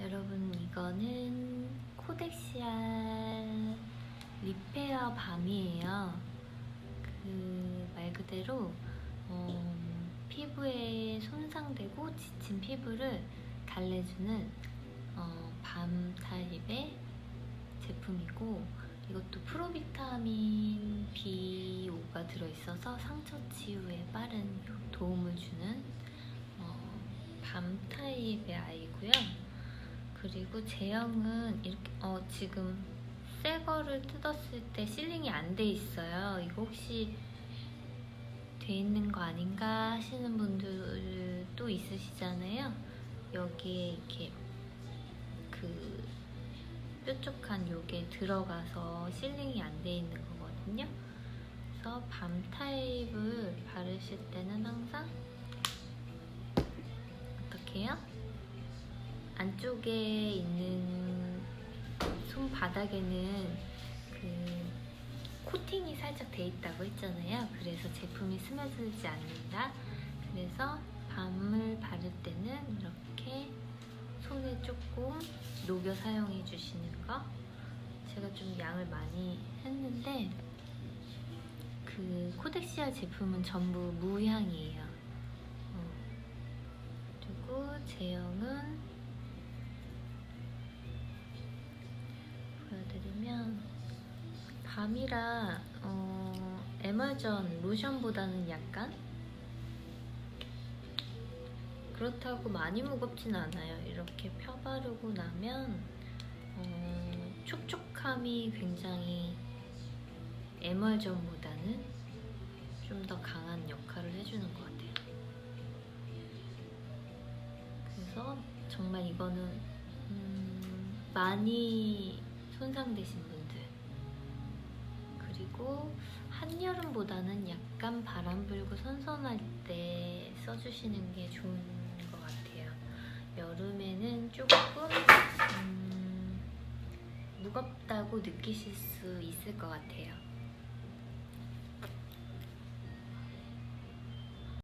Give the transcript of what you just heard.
여러분 이거는 코덱시알 리페어 밤이에요. 그 말 그대로 어, 피부에 손상되고 지친 피부를 달래주는 어, 밤 타입의 제품이고 이것도 프로비타민 B5가 들어있어서 상처 치유에 빠른 도움을 주는 어, 밤 타입의 아이고요. 그리고 제형은 이렇게 어, 지금 새 거를 뜯었을 때 실링이 안 돼 있어요. 이거 혹시 돼 있는 거 아닌가 하시는 분들도 있으시잖아요. 여기에 이렇게 그 뾰족한 요게 들어가서 실링이 안 돼 있는 거거든요. 그래서 밤 타입을 바르실 때는 항상 어떻게 해요? 안쪽에 있는 손바닥에는 그 코팅이 살짝 돼 있다고 했잖아요. 그래서 제품이 스며들지 않는다. 그래서 밤을 바를 때는 이렇게 손에 조금 녹여 사용해 주시는 거. 제가 좀 양을 많이 했는데 그 코덱시아 제품은 전부 무향이에요. 어. 그리고 제형은 밤이라 어, 에멀전 로션보다는 약간 그렇다고 많이 무겁진 않아요. 이렇게 펴바르고 나면 어, 촉촉함이 굉장히 에멀전보다는 좀 더 강한 역할을 해주는 것 같아요. 그래서 정말 이거는 음, 많이 손상되신 분들 그리고 한여름보다는 약간 바람 불고 선선할 때 써주시는 게 좋은 것 같아요. 여름에는 조금 음, 무겁다고 느끼실 수 있을 것 같아요.